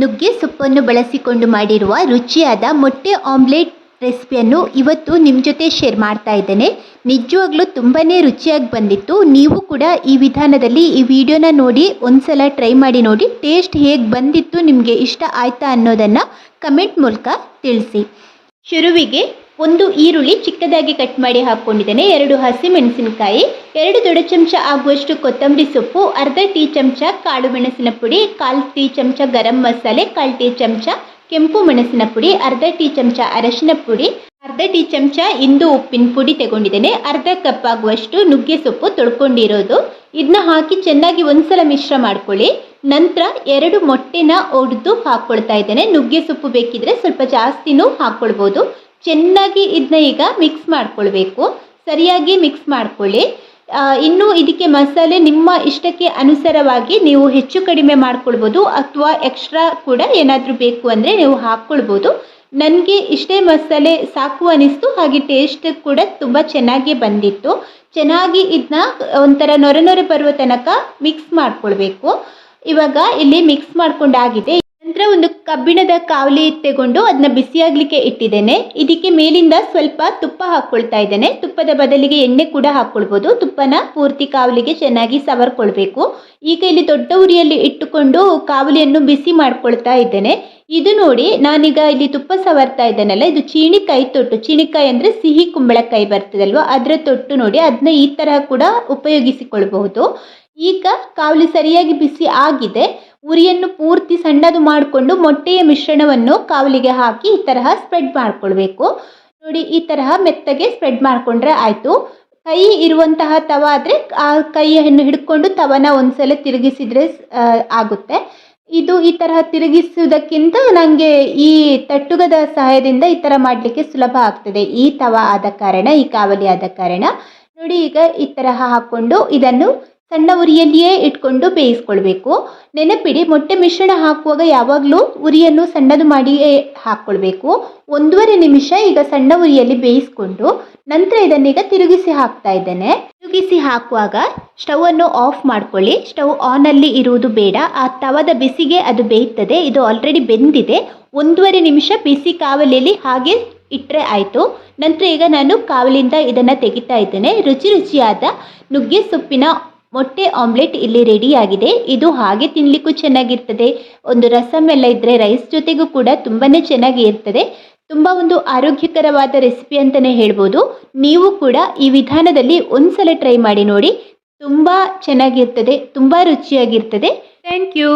ನುಗ್ಗೆ ಸೊಪ್ಪನ್ನು ಬಳಸಿಕೊಂಡು ಮಾಡಿರುವ ರುಚಿಯಾದ ಮೊಟ್ಟೆ ಆಮ್ಲೆಟ್ ರೆಸಿಪಿಯನ್ನು ಇವತ್ತು ನಿಮ್ಮ ಜೊತೆ ಶೇರ್ ಮಾಡ್ತಾ ಇದ್ದೇನೆ. ನಿಜವಾಗ್ಲೂ ತುಂಬಾ ರುಚಿಯಾಗಿ ಬಂದಿತ್ತು. ನೀವು ಕೂಡ ಈ ವಿಧಾನದಲ್ಲಿ ಈ ವಿಡಿಯೋನ ನೋಡಿ, ಒಂದ್ಸಲ ಟ್ರೈ ಮಾಡಿ ನೋಡಿ, ಟೇಸ್ಟ್ ಹೇಗೆ ಬಂದಿತ್ತು, ನಿಮಗೆ ಇಷ್ಟ ಆಯಿತಾ ಅನ್ನೋದನ್ನು ಕಮೆಂಟ್ ಮೂಲಕ ತಿಳಿಸಿ. ಶುರುವಿಗೆ ಒಂದು ಈರುಳ್ಳಿ ಚಿಕ್ಕದಾಗಿ ಕಟ್ ಮಾಡಿ ಹಾಕ್ಕೊಂಡಿದ್ದೇನೆ ಎರಡು ಹಸಿಮೆಣಸಿನಕಾಯಿ, ಎರಡು ದೊಡ್ಡ ಚಮಚ ಆಗುವಷ್ಟು ಕೊತ್ತಂಬರಿ ಸೊಪ್ಪು, ಅರ್ಧ ಟೀ ಚಮಚ ಕಾಳು ಮೆಣಸಿನ ಪುಡಿ, ಕಾಲು ಟೀ ಚಮಚ ಗರಂ ಮಸಾಲೆ, ಕಾಲು ಟೀ ಚಮಚ ಕೆಂಪು ಮೆಣಸಿನ ಪುಡಿ, ಅರ್ಧ ಟೀ ಚಮಚ ಅರಶಿನ ಪುಡಿ, ಅರ್ಧ ಟೀ ಚಮಚ ಇಂದು ಉಪ್ಪಿನ ಪುಡಿ ತಗೊಂಡಿದ್ದೇನೆ. ಅರ್ಧ ಕಪ್ ಆಗುವಷ್ಟು ನುಗ್ಗೆ ಸೊಪ್ಪು ತೊಳ್ಕೊಂಡಿರೋದು. ಇದನ್ನ ಹಾಕಿ ಚೆನ್ನಾಗಿ ಒಂದ್ಸಲ ಮಿಶ್ರ ಮಾಡ್ಕೊಳ್ಳಿ. ನಂತರ ಎರಡು ಮೊಟ್ಟೆನ ಒಡೆದು ಹಾಕ್ಕೊಳ್ತಾ ಇದ್ದೇನೆ. ನುಗ್ಗೆ ಸೊಪ್ಪು ಬೇಕಿದ್ರೆ ಸ್ವಲ್ಪ ಜಾಸ್ತಿನೂ ಹಾಕ್ಕೊಳ್ಬೋದು. ಚೆನ್ನಾಗಿ ಇದನ್ನ ಈಗ ಮಿಕ್ಸ್ ಮಾಡ್ಕೊಳ್ಬೇಕು. ಸರಿಯಾಗಿ ಮಿಕ್ಸ್ ಮಾಡ್ಕೊಳ್ಳಿ. ಇನ್ನು ಇದಕ್ಕೆ ಮಸಾಲೆ ನಿಮ್ಮ ಇಷ್ಟಕ್ಕೆ ಅನುಸಾರವಾಗಿ ನೀವು ಹೆಚ್ಚು ಕಡಿಮೆ ಮಾಡ್ಕೊಳ್ಬೋದು ಅಥವಾ ಎಕ್ಸ್ಟ್ರಾ ಕೂಡ ಏನಾದರೂ ಬೇಕು ಅಂದರೆ ನೀವು ಹಾಕ್ಕೊಳ್ಬೋದು. ನನಗೆ ಇಷ್ಟೇ ಮಸಾಲೆ ಸಾಕು ಅನಿಸ್ತು, ಹಾಗೆ ಟೇಸ್ಟ್ ಕೂಡ ತುಂಬ ಚೆನ್ನಾಗಿ ಬಂದಿತ್ತು. ಚೆನ್ನಾಗಿ ಇದನ್ನ ಒಂಥರ ನೊರೆ ನೊರೆ ಬರುವ ತನಕ ಮಿಕ್ಸ್ ಮಾಡ್ಕೊಳ್ಬೇಕು. ಇವಾಗ ಇಲ್ಲಿ ಮಿಕ್ಸ್ ಮಾಡ್ಕೊಂಡಾಗಿದೆ. ನಂತರ ಒಂದು ಕಬ್ಬಿಣದ ಕಾವಲಿ ತೆಗೊಂಡು ಅದನ್ನ ಬಿಸಿಯಾಗ್ಲಿಕ್ಕೆ ಇಟ್ಟಿದ್ದೇನೆ. ಇದಕ್ಕೆ ಮೇಲಿಂದ ಸ್ವಲ್ಪ ತುಪ್ಪ ಹಾಕೊಳ್ತಾ ಇದ್ದೇನೆ. ತುಪ್ಪದ ಬದಲಿಗೆ ಎಣ್ಣೆ ಕೂಡ ಹಾಕ್ಕೊಳ್ಬೋದು. ತುಪ್ಪನ ಪೂರ್ತಿ ಕಾವಲಿಗೆ ಚೆನ್ನಾಗಿ ಸವರ್ಕೊಳ್ಬೇಕು. ಈಗ ಇಲ್ಲಿ ದೊಡ್ಡ ಉರಿಯಲ್ಲಿ ಇಟ್ಟುಕೊಂಡು ಕಾವಲಿಯನ್ನು ಬಿಸಿ ಮಾಡ್ಕೊಳ್ತಾ ಇದ್ದೇನೆ. ಇದು ನೋಡಿ, ನಾನೀಗ ಇಲ್ಲಿ ತುಪ್ಪ ಸವರ್ತಾ ಇದ್ದೇನಲ್ಲ, ಇದು ಚೀಣಿಕಾಯಿ ತೊಟ್ಟು. ಚೀಣಿಕಾಯಿ ಅಂದರೆ ಸಿಹಿ ಕುಂಬಳಕಾಯಿ ಬರ್ತದಲ್ವ, ಅದರ ತೊಟ್ಟು ನೋಡಿ ಅದನ್ನ ಈ ತರಹ ಕೂಡ ಉಪಯೋಗಿಸಿಕೊಳ್ಬಹುದು. ಈಗ ಕಾವಲಿ ಸರಿಯಾಗಿ ಬಿಸಿ ಆಗಿದೆ. ಉರಿಯನ್ನು ಪೂರ್ತಿ ಸಣ್ಣದು ಮಾಡಿಕೊಂಡು ಮೊಟ್ಟೆಯ ಮಿಶ್ರಣವನ್ನು ಕಾವಲಿಗೆ ಹಾಕಿ ಈ ತರಹ ಸ್ಪ್ರೆಡ್ ಮಾಡ್ಕೊಳ್ಬೇಕು. ನೋಡಿ, ಈ ತರಹ ಮೆತ್ತಗೆ ಸ್ಪ್ರೆಡ್ ಮಾಡಿಕೊಂಡ್ರೆ ಆಯಿತು. ಕೈ ಇರುವಂತಹ ತವ ಆದರೆ ಆ ಕೈಯನ್ನು ಹಿಡ್ಕೊಂಡು ತವನ ಒಂದ್ಸಲ ತಿರುಗಿಸಿದ್ರೆ ಆಗುತ್ತೆ. ಇದು ಈ ತರಹ ತಿರುಗಿಸುವುದಕ್ಕಿಂತ ನನಗೆ ಈ ತಟ್ಟುಗದ ಸಹಾಯದಿಂದ ಈ ಥರ ಮಾಡಲಿಕ್ಕೆ ಸುಲಭ ಆಗ್ತದೆ. ಈ ತವ ಆದ ಕಾರಣ, ಈ ಕಾವಲಿ ಆದ ಕಾರಣ. ನೋಡಿ, ಈಗ ಈ ತರಹ ಹಾಕ್ಕೊಂಡು ಇದನ್ನು ಸಣ್ಣ ಉರಿಯಲ್ಲಿಯೇ ಇಟ್ಕೊಂಡು ಬೇಯಿಸ್ಕೊಳ್ಬೇಕು. ನೆನಪಿಡಿ, ಮೊಟ್ಟೆ ಮಿಶ್ರಣ ಹಾಕುವಾಗ ಯಾವಾಗಲೂ ಉರಿಯನ್ನು ಸಣ್ಣದು ಮಾಡಿಯೇ ಹಾಕ್ಕೊಳ್ಬೇಕು. ಒಂದೂವರೆ ನಿಮಿಷ ಈಗ ಸಣ್ಣ ಉರಿಯಲ್ಲಿ ಬೇಯಿಸ್ಕೊಂಡು ನಂತರ ಇದನ್ನೀಗ ತಿರುಗಿಸಿ ಹಾಕ್ತಾ ಇದ್ದೇನೆ. ತಿರುಗಿಸಿ ಹಾಕುವಾಗ ಸ್ಟವ್ ಅನ್ನು ಆಫ್ ಮಾಡ್ಕೊಳ್ಳಿ. ಸ್ಟವ್ ಆನಲ್ಲಿ ಇರುವುದು ಬೇಡ. ಆ ತವದ ಬಿಸಿಗೆ ಅದು ಬೇಯ್ತದೆ. ಇದು ಆಲ್ರೆಡಿ ಬೆಂದಿದೆ. ಒಂದೂವರೆ ನಿಮಿಷ ಬಿಸಿ ಕಾವಲಿಯಲ್ಲಿ ಹಾಗೆ ಇಟ್ಟರೆ ಆಯಿತು. ನಂತರ ಈಗ ನಾನು ಕಾವಲಿಂದ ಇದನ್ನು ತೆಗಿತಾ ಇದ್ದೇನೆ. ರುಚಿ ರುಚಿಯಾದ ನುಗ್ಗೆ ಸೊಪ್ಪಿನ ಮೊಟ್ಟೆ ಆಮ್ಲೆಟ್ ಇಲ್ಲಿ ರೆಡಿಯಾಗಿದೆ ಇದು ಹಾಗೆ ತಿನ್ನಲಿಕ್ಕೂ ಚೆನ್ನಾಗಿರ್ತದೆ. ಒಂದು ರಸಮ್ ಎಲ್ಲ ಇದ್ದರೆ ರೈಸ್ ಜೊತೆಗೂ ಕೂಡ ತುಂಬಾ ಚೆನ್ನಾಗಿ ಇರ್ತದೆ ತುಂಬ ಒಂದು ಆರೋಗ್ಯಕರವಾದ ರೆಸಿಪಿ ಅಂತಲೇ ಹೇಳ್ಬೋದು. ನೀವು ಕೂಡ ಈ ವಿಧಾನದಲ್ಲಿ ಒಂದ್ಸಲ ಟ್ರೈ ಮಾಡಿ ನೋಡಿ. ತುಂಬ ಚೆನ್ನಾಗಿರ್ತದೆ. ತುಂಬ ರುಚಿಯಾಗಿರ್ತದೆ. Thank you